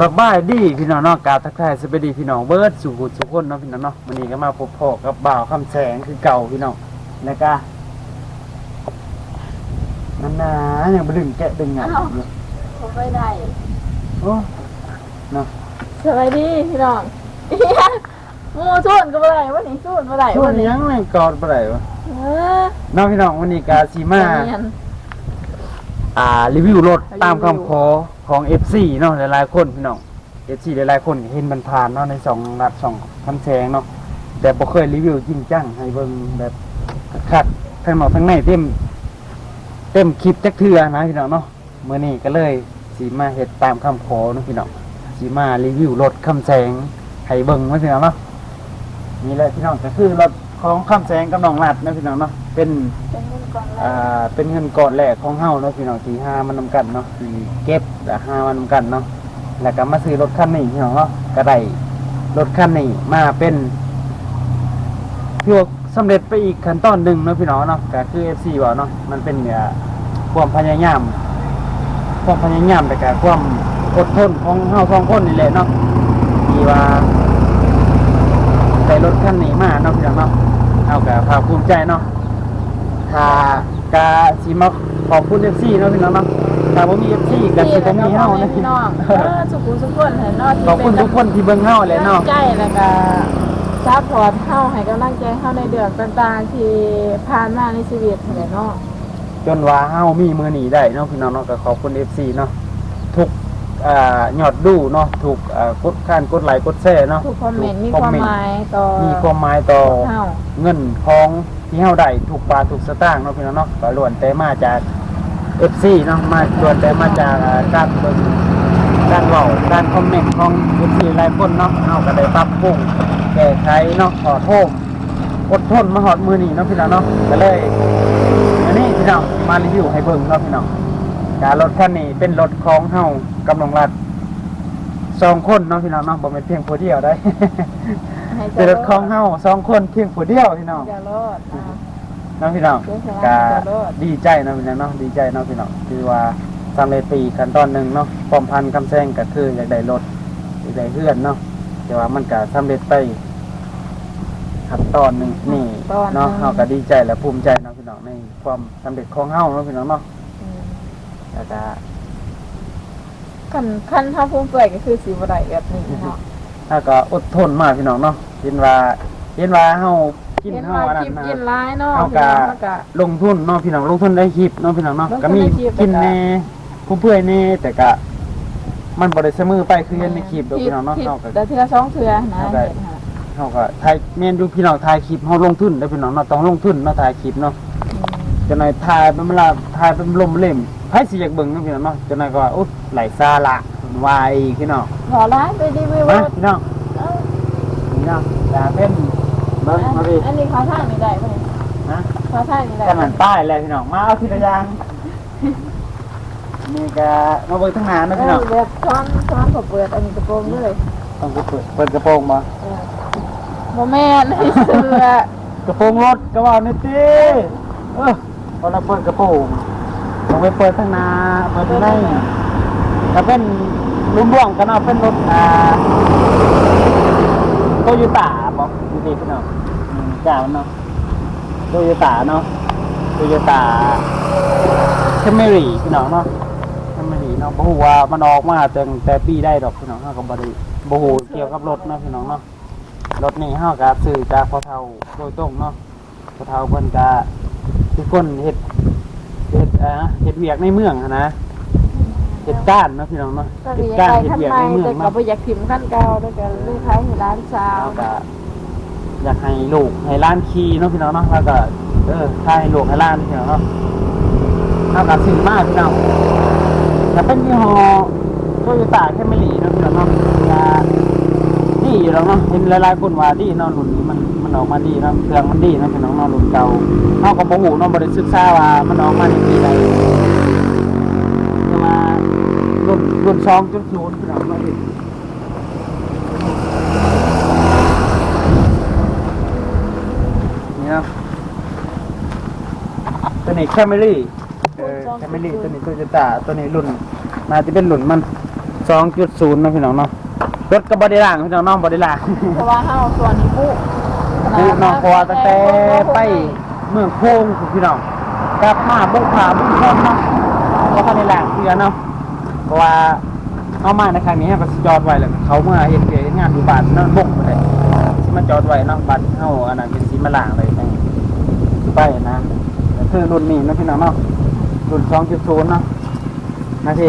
สบายดีพี่น้องเนาะกราบทักทายสวัสดีพี่น้องเบิร์ดสู่กุสุกคนเนาะพี่น้องเนาะวันนี้ก็มาพบพ่อกับบ่าวคำแสงคือเก่าพี่น้องแล้วก็นั่นนะยังบ่ดึงแกะดึงหยังอยู่ผมไม่ได้โอ้เนาะสวัสดีพี่น้องหมูส่วนก็ไม่ได้วันนี้ส่วนไม่ได้ช่ววันนนี้ยังไม่กอดบ่ได้วะเออเนาะพี่น้องวันนี้ก็สิมาเรียน อ่ารีวิวรถรีวิวตามคำขอ ของ FC เนาะหลายๆคนพี่น้อง FC หลายๆคนเห็นมันผ่านเนาะในสองรัดสองคำแสงเนาะแต่บ่เคยรีวิวจริงจังให้เบิ่งแบบคักทั้งนอกทั้งในเต็มเต็มคลิปจักเทือนะพี่น้องเนาะเมื้อนี้ก็เลยสีมาเฮ็ดตามคำขอเนาะพี่น้องสีมารีวิวรถคำแสงให้เบิ่งว่าพี่น้องเนาะนี่แหละพี่น้องก็คือรถ ของคำแสงกับน้องรัดนะพี่น้องเนาะเป็นเป็นเงินก่อนแล้อ่าเป็นเงินก่อนแรกของเฮาเนาะพี่น้องที่ห้ามันนำกันเนาะที่เก็บและห้ามันนำกันเนาะแล้วก็มาซื้อรถคันนี้พี่น้องเนาะก็ได้รถคันนี้มาเป็นพวกสำเร็จไปอีกขั้นตอนหนึ่งเนาะพี่น้องเนาะก็คือ FC ว่าเนาะมันเป็นเนี่ยความพยายาม ความพยายามแต่ก็ความอดทนของเฮาสองคนนี่แหละเนาะที่ว่าได้รถคันนี้มาเนาะพี่น้องเนาะ เฮาก็ภาคภูมิใจเนาะถ้ากาสิมาขอบคุณเอฟซีเนาะพี่น้องเนาะถ้าบ่มีเอฟซีก็สิบ่มีเฮานะพี่น้องเออสุขุมสุขคนเห็นเนาะที่ขอบคุณทุกคนที่เบิ่งเฮาแหละเนาะใจแล้วก็ซัพพอร์ตเข้าให้กำลังใจเข้าในเดือนต่างๆที่ผ่านมาในชีวิตเห็นเนาะจนว่าเฮามีมื้อนี้ได้เนาะพี่น้องเนาะก็ขอบคุณ FC เนาะทุก อ่ายอดดูเนาะทุกอ่ากดการกดไลค์กดแชร์เนาะทุกคอมเมนต์มีทุกความหมายต่อมีความหมายต่อเข้าเงินทองที่เฮาได้ทุกบาททุกสตางค์เนาะพี่น้องเนาะก็ล้วนแต่มาจาก FC เนาะมาล้วนแต่มาจากอ่าการเบิ่งการเว้าการคอมเมนต์ของ FC หลายคนเนาะเฮาก็ได้ปรับปรุงแก้ไขเนาะขอโทษอดทนมาฮอดมื้อนี้เนาะพี่น้องเนาะก็เลยอันนี้พี่น้องมารีวิวให้เบิ่งเนาะพี่น้องการรถคันนี้เป็นรถของเฮา กำลังรัดสองคนเนาะพี่น้องเนาะบ่แม่นเพียงผู้เดียวได้ให้เป็นรถของเฮาสองคนเพียงผู้เดียวพี่น้องจะรอดอ่าน้องพี่น้องเดี๋ยวจะก็ว่าจะรอดดีใจเนาะพี่น้องเนาะดีใจเนาะพี่น้องคือว่าสำเร็จปีขั้นตอนหนึ่งเนาะพร้อมพันคำแซงก็คืออยากได้รถอยากได้เพื่อนเนาะแต่ว่ามันก็สำเร็จไปขั้นตอนหนึ่งนี่ตอนหนึ่งเนาะเฮาก็ดีใจและภูมิใจเนาะพี่น้องในความสำเร็จของเฮาเนาะพี่น้องเนาะอืมแล้วก็ คันคันถ้าพุ่มเปื่อยก็คือสีบไรแบบนี้เนาะเฮาก็อดทนมากพี่น้องเนาะเห็นว่าเห็นว่าเฮากินเห็นเฮาว่าอันคนั้ลินปนะ กินร้ายเนาะเอาพี่กะน้องแล้วก็ลงทุนเนาะพี่น้องลงทุนได้คลิปเนาะพี่น้องเนาะลงทุนก็มีได้คลิป กินแต่ก็แน่ผู้เพื่อยแน่แต่ก็มันบ่ได้เสมอไปคือเห็นในคลิปเด้อพี่น้องเนาะคลิปเฮาก็ แต่เทือสองเทือนะเอาได้ เห็นค่ะเฮาก็ถ่ายแม่นดูพี่น้องถ่ายคลิปเฮาลงทุนเด้อพี่น้องเนาะต้องลงทุนเนาะถ่ายคลิปเนาะ อืมจังได๋ถ่ายเป็นเวลาถ่ายเป็นลมเล่ม ไผสิอยากเบิ่งเนาะพี่น้องเนาะจังได๋ก็ว่าอุ๊ยไหลซาละวายพี่น้องขอร้านไปรีวิวมาว่าพี่น้องเอ้าพี่น้องจะเป็นเบิ่งมาพี่อันนี้เขาท่างนี่ได้ไหมนะเขาท่างนี่ได้แต่มันป้ายแล้วพี่น้องมาเอาทีละอย่างนี่ก็มาเบิ่งทางหน้าเอเนาะพี่น้องอแบบช้อนช้อนขบเปิดอันนี้กระโปรงเลยต้องเปิดเปิดกระโปรงมาเออโมแมนให้เสื้อกระโปรงรถก็ว่านี่ติเออพอเราเปิดกระโปรง ต้องไปเปิดทางนาเปิดทางในถ้าเป็นรวมร่วมกันเอาเป็นรถอ่าโตโยต้าบอกดีพี่น้องอืมเจ้าเนาะโตโยต้าเนาะโตโยต้าแคมรี่พี่น้องเนาะแคมรี่เนาะบ่ฮู้ว่ามันออกมาแต่งแต่ปีได้ดอกพี่น้องเฮาก็บ่ได้บ่ฮู้เกี่ยวกับรถเนาะพี่น้องเนาะรถนี้เฮาก็ซื้อจากพ่อเฒ่าโดยตรงเนาะพ่อเฒ่าเพิ่นก็ทุกคนเฮ็ดเฮ็ด อ่าเฮ็ดเวียกในเมืองหั้นนะเฮ็ดก้านเนาะพี่น้องเนาะก็เฮ็มีดอยากก้านได้เฮ็ดขั้นเวียกใหม่ในเมืองแต่ก็เนาะบ่อยากถิ่มขั้นเก่าด้วยกันเลยท้ายให้ร้านสาวเฮาก็อยากให้ลูกให้หล้านขี่เนาะพี่น้องเนาะแล้วก็เออถ้าให้ลูกให้หล้านพี่น้องเนาะเฮาก็ซื้อมาพี่น้องแต่เป็นยี่ห้อโตโยต้าแคมรี่เนาะพี่น้องเนาะก็ดีอยู่แล้วเนาะเห็นหลายๆคนว่าดีเนาะรุ่นนี้มันมัน ออกมาดีเนาะเครื่องมันดีเนาะพี่น้องเนาะรุ่นเก่าเฮาก็บ่ฮู้เนาะบ่ได้ศึกษาว่ามันออกมาในปีใดแต่ว่ารุ่นรุ่น2.0พี่น้องเนาะพี่นี่เนาะตัวนี้แคมรี่เออแคมรี่ตัวนี้โตโยต้าตัวนี้รุ่นน่าจะเป็นรุ่นมันสองจุดศูนนะพี่น้องเนาะรถกับบอดี้ล่างพี่น้องเน้องบอดี้ล่าง เพราะว่าเฮาส่วนนี้ปุ๊ คือน้องพอตั้งแต่ไปเมืองโค้งพี่น้องกลับมาบุกผาบุกคนเนาะก็บอดี้ล่งเพื่อเนาะเพราะว่าเอามาในครั้งนี้ให้ก็จอดไว้แล้วเขาเมื่อเห็นเกิดงานอยู่บ้านนั่นบุกไปเลยสิมาจอดไว้เนาะบานเฮาอันนั้นเป็นสีมาล่างเลยจังไปนะคือรุ่นนี้นะพี่น้องเนาะรุ่นสองจุดศูนย์เนาะนาที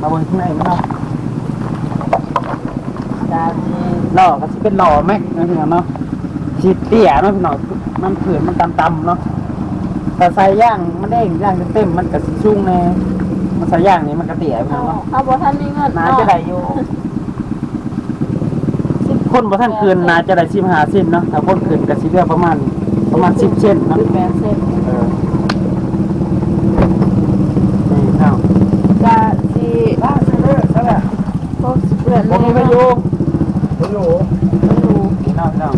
มาบนข้างในเนาะดามีหล่อก็สิเป็นหล่อแม็กนะพี่น้องเนาะ ชีเตี้ยเนาะพี่น้องมันผืนมันต่ำๆเนาะแต่ใส่ย่างมันเด้งย่างเต็มๆมันก็สิชุ่งแน่มันใส่ย่างนี่มันก็เตี้ยพี่เฮาน้องเนาะเฮาบ่ทันมีเงินนาจะได้อยู่คนบ่ท่านคืนนาจะได้สิบห้าเส้นเนาะถ้าคนคืนก็สิเหลือประมาณประมาณสิบเส้นเนาะแปดเส้นเออนี่เท่าก็สิบ้านเด้อซะแหละพวกเพื่อนผมมีไปอยู่บ่อยู่บ่อยู่ เนาะเนาะ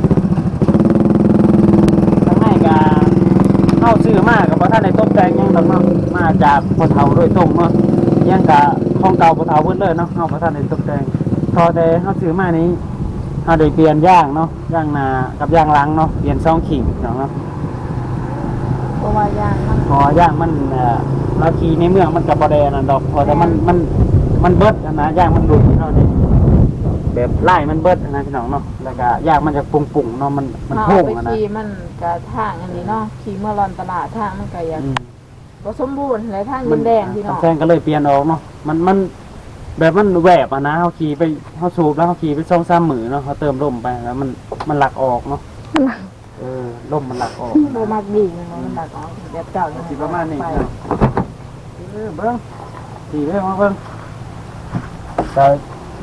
ทางในก็เข้าซื้อมากับบ่ท่านได้ตกแต่งหยังดอกเนาะมา จากพ่อเฒ่าโดยตรงเนาะยังกะของเก่าพ่อเฒ่าเพิ่นเลยเนาะเฮาบ่ท่านได้ตกแต่งพอแต่เฮาซื้อมานี้เฮาได้เปลี่ยนย่างเนาะย่างหน้ากับย่างหลังเนาะเปลี่ยนซองขิงเนาะเนาะเพราะว่าย่างมันพอย่างมันเอ่อเราขี่ในเมืองมันก็บ่ได้อันนั่นดอกพอแต่มันมันมันเบิดอะนะย่างมันหลุดเนาะนี่แบบไล่มันเบิดอะนะพี่น้องเนาะแล้วก็ย่างมันจะปุงๆเนาะมันมันเฮาโพ่งไปอะนะขี่มันก็ทางอันนี้เนาะขี่เมื่อรอนตลาดทางมันก็อยาก อืม บ่สมบูรณ์หลายทางดินแดงพี่น้องแซงก็เลยเปลี่ยนออกเนาะมันมันแบบมันแหวบอะนะเขาขี่ไปเขาสูบแล้วเขาขี่ไปสองสามหมือเนาะเขาเติมลมไปแล้วมันมันหลักออกเนาะเออลมมันหลักออกบ่มักดีมันบ่มันดักออกแบบเก่านี่สิประมาณนี้ไปเนาะเออเบิ้งขี่ไปมาเบิ้งแต่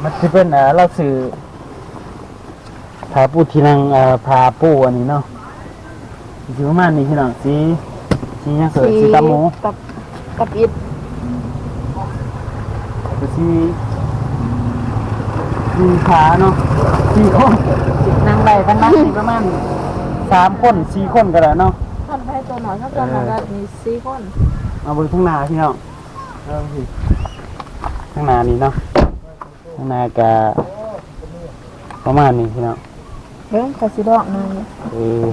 มันจะเป็นอ่าเราสื่อพาปูทีนังอ่าพาปูอันนี้เนาะสิประมาณนี้พี่น้องสี สีหยังเกิดสีตาหมูกับกับอิดก็สีสีขาเนาะสี่คนนั่งได้ทั้งนั้นสี่ประมาณสามคนสี่คนก็ได้เนาะท่านให้ตัวหน่อยเท่ากันมันก็มีสี่คนเอาเบนข้างหน้าพี่น้องเอาสิข้างหน้านี่เนาะข้างหน้าก็ประมาณนี้พี่น้องเบิ่งขอสิดอกหนึงเออ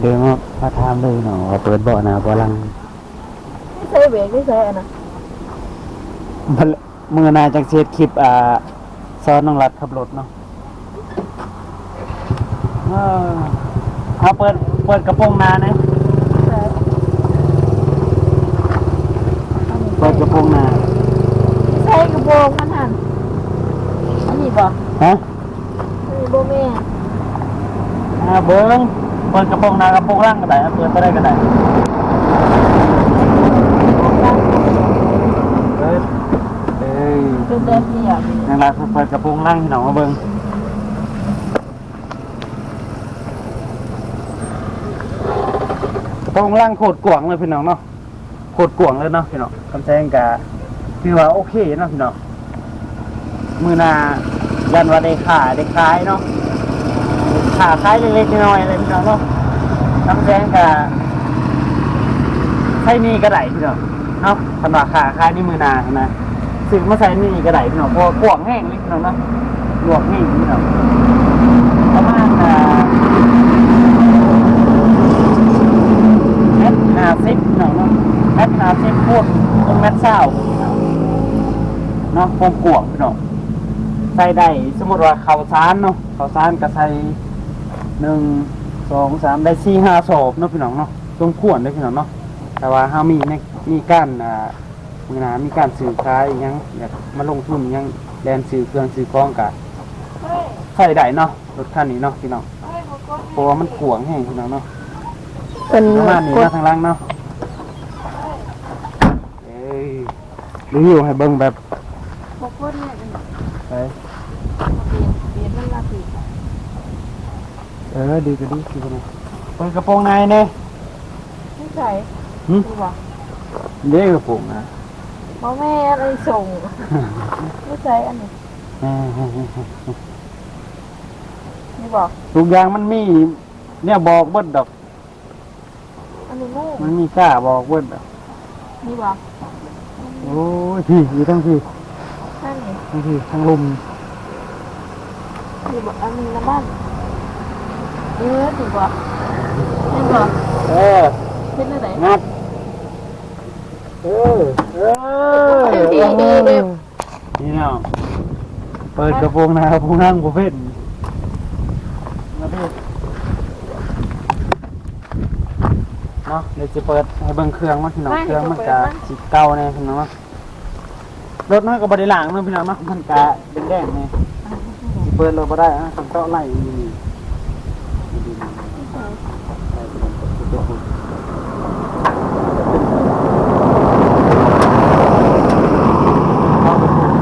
เดินมามาถามเลยเนาะว่าเปิดเบาะหน้าเบาะหลังไม่ใช่เบรกไม่ใช่อันน่ะบัดมือหนาจากเซตคลิปอ่าซ้อนน้องรัดขับรถเนาะเออเอาเปิดเปิดกระโปรงหน้านะเปิดกระโปรงหน้าใช่กระโปรงมันหั่นอันนี้บ่ฮะอันนี้บ่แม่อ่าเบิ้ง เปิดกระโปรงหน้ากระโปรงล่างก็ได้เปิดไปได้ก็ได้เปิดเอ้ยเป็นแบบนี้อ่นางรักเปิดกระโปรงล่างที่หนองมาเบิ้งกระโปรงล่างโคตรกวางเลยพี่น้องเนาะโคตรกวางเลยเนาะพี่น้องคำแซงกะคือว่าโอเคเนาะพี่น้องมือหนายันว่าได้ขาได้ขายเนาะ ขาขายเล็กๆน้อยๆเลยพี่น้องเนาะคำแซงกะใช้นี่ก็ไดพี่น้องเนาะสำหรับขาขายนี่มือนานะสิ่งมาใส่นี่ก็ไดพี่น้องเพราะว่ากวางแห้งนี่พี่น้องเนาะลวกนี่พี่น้องประมาณอ่าเมตรห้าสิบพี่น้องเนาะเมตรห้าสิบพูดเป็นเมตรเศร้าเนาะความกวงพี่น้องใส่ได้สมมติว่าข้าวสารเนาะข้าวสารก็ใส่ หนึ่งสองสามได้สี่ห้าศพเนาะพี่น้องเนาะสมควรเลยพี่น้องเนาะแต่ว่าห้ามีในมีการอ่ามือหนามีการสื่อขายอิหยังอยากมาลงทุนอิหยังแดนสื่อเครื่องสื่อกล้องกะใส่ได้เนาะรถคันนี้เนาะพี่น้องเพราะว่ามันกวางแห้งพี่น้องเนาะเป็นประมาณนี้กดเนาะทางล่างเนาะเอ้ยรีวิวให้เบิ่งแบบบกดเนี่ยเป็นไป เปลี่ยนเปลี่ยนมันละสิ เออดีก็ดีดีก็ดีเปิดกระโปรงในเนี่ยไม่ใช่หึนี่บ่เด้กระโปรงนะบ่แม่อะไรส่งไม่ใช่อันนี้นี่บ่ทุกอย่างมันมี เนี่ยบอกเบิดดอก อันนี้งูมันมีกล้าบอกเบิดดอกนี่บ่โอ้ยพี่อยู่ทั้งพี่ข้างนี่คือทางลุมคือบอกอันนี้น้ำมัน เออถูกป่ะเห็นป่ะเออเห็นอะไรงัดเออเออดีดีดีนี่เนาะเปิดกระโปรงนะครับผู้นั่งผู้เพ่นมาพี่เนาะเดี๋ยวจะเปิดให้เบิ่งเครื่องมาพี่น้องเครื่องมันจะสีเก่าแน่พี่น้องเนาะรถมันก็บริหลังเนาะพี่น้องเนาะมันกะเป็นแดงๆเนี่ยสิเปิดรถบ่ได้อะต้องเจาะไหล่นี่นี่นี่เอาไปพูด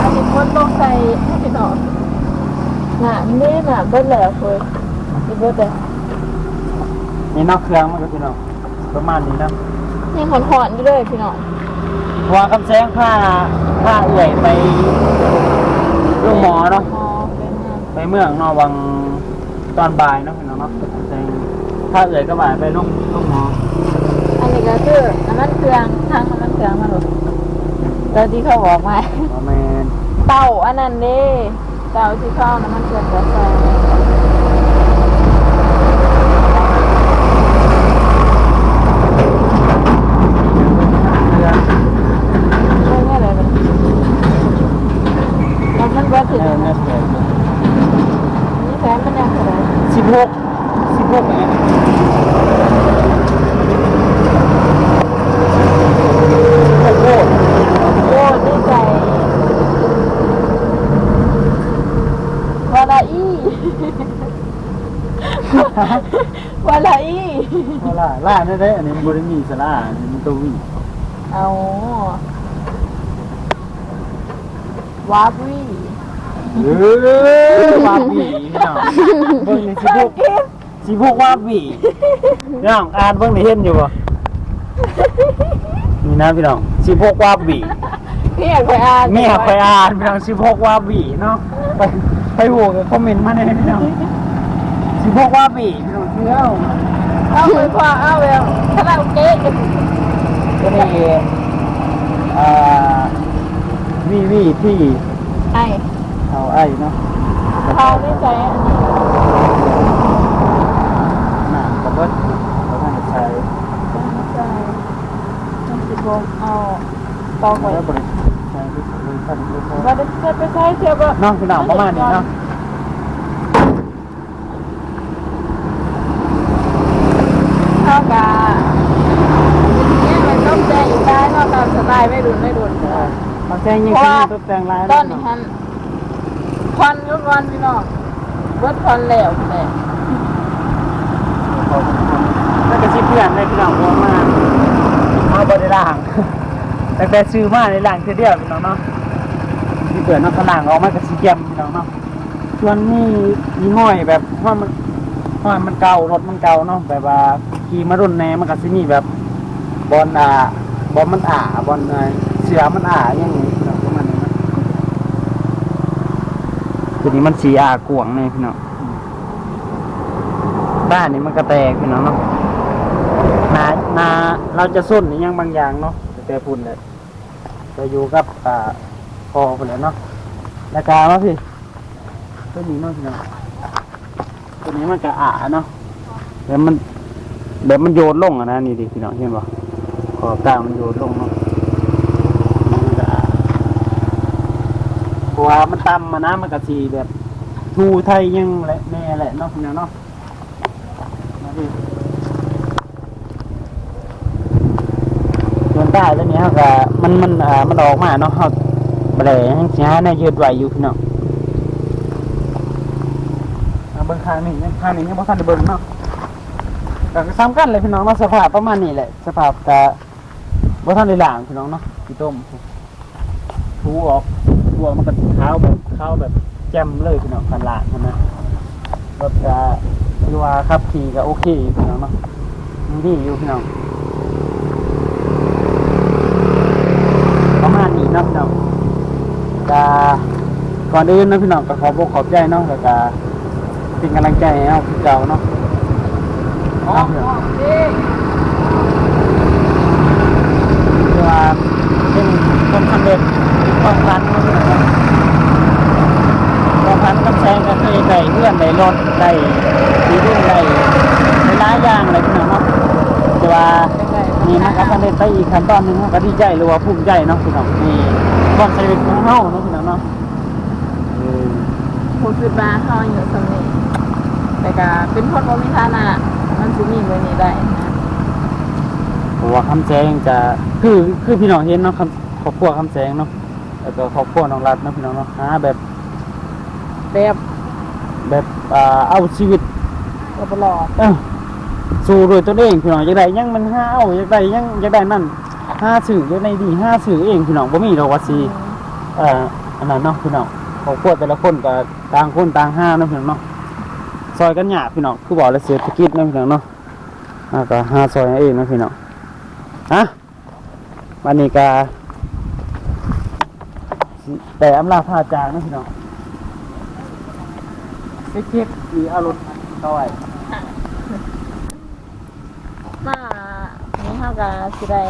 อันนี้คนต้องใส่ให้พี่น้องหนาไม่ได้หนา เบิ้ลแล้วเว้ยอีเบิ้ลแต่นี่นอกเครื่องมันก็พี่น้องประมาณนี้นะยังหอนหอนๆอยู่เลยพี่น้องเพราะว่าคำแซงผ้าผ้าเอื่อยไปโรงหมอเนาะหมอเป็นไงไปเมืองเนาะวังตอนบ่ายเนาะพี่น้องเนาะคำแซงผ้าเอื่อยก็บ่ายไปโรงโรงหมออันนี้ก็คือน้ำมันเครื่องทางน้ำมันเครื่องมาหรอแล้วที่เขาบอกมาประแมนเต่าอันนั้นเด้เต่าที่เข้าน้ำมันเครื่องกาแฟ เครื่อง ช่วยแม่เลยมันแล้วมันเบิ้ลถึง เออแม่แผล นี่แฟนมันยังเท่าไหร่ สิบ หกสิบหกเองโอ้โหโอ้ดีใจวาลาอีวาลาอีเวลาล่าได้ได้อันนี้มันบริมีสลาอันนี้มันตัววิ่งเอาวาบวี เออวาบีพี่น้องเบิ่งนี่สิบหกสิบหกวาบีพี่น้องอ่านเบิ่งนี่เห็นอยู่บ่นี่นะพี่น้องสิบหกวาบีพี่อยากไปอ่านแม่ไปอ่านพี่น้องสิบหกวาบีเนาะไปไปโหวกับคอมเมนต์มาในพี่น้องสิบหกวาบีพี่น้องเที่ยวเอาไปพอเอาไปคาราโอเกะก็นี่อ่าวีวีที่ไอ้ เอาไอ้เนาะเขาไม่ใจอันนี้หน้ากระเบิดเขาท่านจะใช้ไม่ใจมันสิบโมงเอาตอกไว้แล้วบริใช้ด้วยบริษัทด้วยว่าจะไปใช้เทียบว่าน้องพี่น้องประมาณนี้เนาะเท่ากับเนี่ยมันต้องใจอีกได้เนาะตามสไตล์ไม่รุนไม่รุนบางแจงยังเพราะว่าตกแต่งร้ายตอนนี้ฮัน ควันรุ่นวันพี่น้องเบิดควันแล้วแหละแล้วก็ชิเพื่อนได้พี่น้องพวมาเอาบริล่างแต่แต่ซื้อมาในล่างเทีเดียวพี่น้องเนาะที่เปิดนอกกระล่างออกมากับสีเกียมพี่น้องเนาะส่วนนี้มีห้อยแบบห้อยมันห้อยมันเก่ารถมันเก่าเนาะแบบว่าขี่มารุ่นแหนมันก็สิมีแบบบอลอ่าบอลมันอ่าบอลเสือมันอ่าอย่างนี้พี่น้องประมาณนี้นะ ตัวนี้มันสีอากวงเลยพี่น้องบ้านนี้มันก็แตกพี่น้องเนาะนานาเราจะส้นอยังบางอย่างเนาะแต่พุ่นเลยจะอยู่กับอ่าพอพุ่นเลยเนาะราการว่าพี่ตัวนี้เนาะพี่น้องตัวนี้มันก็อ่าเนาะเดี๋ยวมันเดี๋ยวมันโยนลงอะนะนี่ดิพี่น้องเห็นป่ะขอกลางมันโยนลงเนาะมันก็อ่าเพ ราะว่ามันต่ำมานะมันก็สีแบบทูไทยยังแหละแน่แหละเนาะพี่น้องเนาะมาดินใต้แล้วนี้เขาก็มันมันอ่ามันออกมาเนาะเขาบริเสีหาในยืดไหวอยู่พี่น้องเอาเบิ้งข้างนี้ยังข้างนี้ยังบ่ทันได้เบิ้งเนาะก็ซ้ำกันเลยพี่น้องเนาะสภาพประมาณนี้แหละ สภาพก็บ่ทันได้ล้างพี่น้องเนาะพี่ต้มถูออก ถูออกมันก็ขาวแบบขาวแบบแจ่มเลยพี่น้องกันล้างใช่ไหมรถก็คือว่าขับขี่ก็โอเคพี่น้องเนาะนดีอยู่พี่น้องประมาณนี้นะพี่น้องก็ก่อนอื่นนะพี่น้องก็ขอบอกขอบใจเนาะแล้วก็เป็นกำลังใจให้เราพี่เจ้าเนาะออกออกดิคือว่าเป็นคนสำเร็จความพันธุ์มันนะความพันธุ์กำแพงก็เคยได้เลื่อนได้รถได้ดีรุ่นได้หลายๆอย่างเลยพี่น้องเนาะแต่ว่านี่มันก็สำเร็จไปอีกขั้นตอนหนึ่งเราก็ดีใจหรือว่าภูมิใจเนาะพี่น้องมีความสำเร็จของเฮาเนาะพี่น้องเนาะเออผู้คิดว่าเฮาอยู่สำนี้แต่ก็เป็นคนบ่มีฐานะมันสิมีมื้อนี้ได้นะเพราะว่าคำแจงจะคือคือพี่น้องเห็นเนาะคำครอบครัวคำแจงเนาะแล้วก็ครอบครัวน้องรัฐเนาะพี่น้องเนาะหาแบบ แบบแบบอ่าเอาชีวิตก็บ่รอดเอ้าสู้ด้วยตัวเองพี่น้องอยากได้หยังมันหาเอาอยากได้หยังอยากได้นั่นหาสื่ออยากได้ดีหาสื่อเองพี่น้องบ่มีดอกว่าสิเอ่ออันนั้นเนาะพี่น้องครอบครัวแต่ละคนก็ต่างคนต่างหาเนาะพี่น้องเนาะซอยกันยากพี่น้องคือบอกแล้วเศรษฐกิจเนาะพี่น้องเนาะอ่าก็หาซอยเอาเองเนาะพี่น้องฮะวันนี้ก็สิแต่อำลาพาจากเนาะพี่น้อง ไปเก็บอีเอารถเข้าไว้มานี่เฮาก็สิได้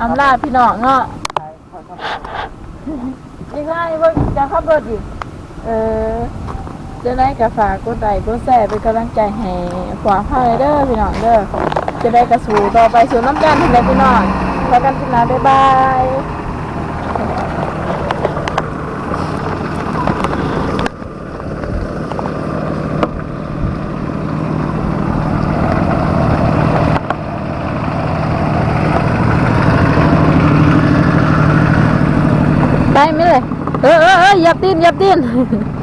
อำลาพี่น้องเนาะอีกง่ายบ่จะขับรถอีกเออจะได้ก็ฝากกดไลค์กดแชร์เป็นกำลังใจให้ขวาพายเด้อพี่น้องเด้อจะได้กระสู่ต่อไปสู่น้ำกันทั้งหลายพี่น้องพบกันที่หน้าบ๊ายบาย ไปไหยียบตีนเอออย่าตีนอย่าตีน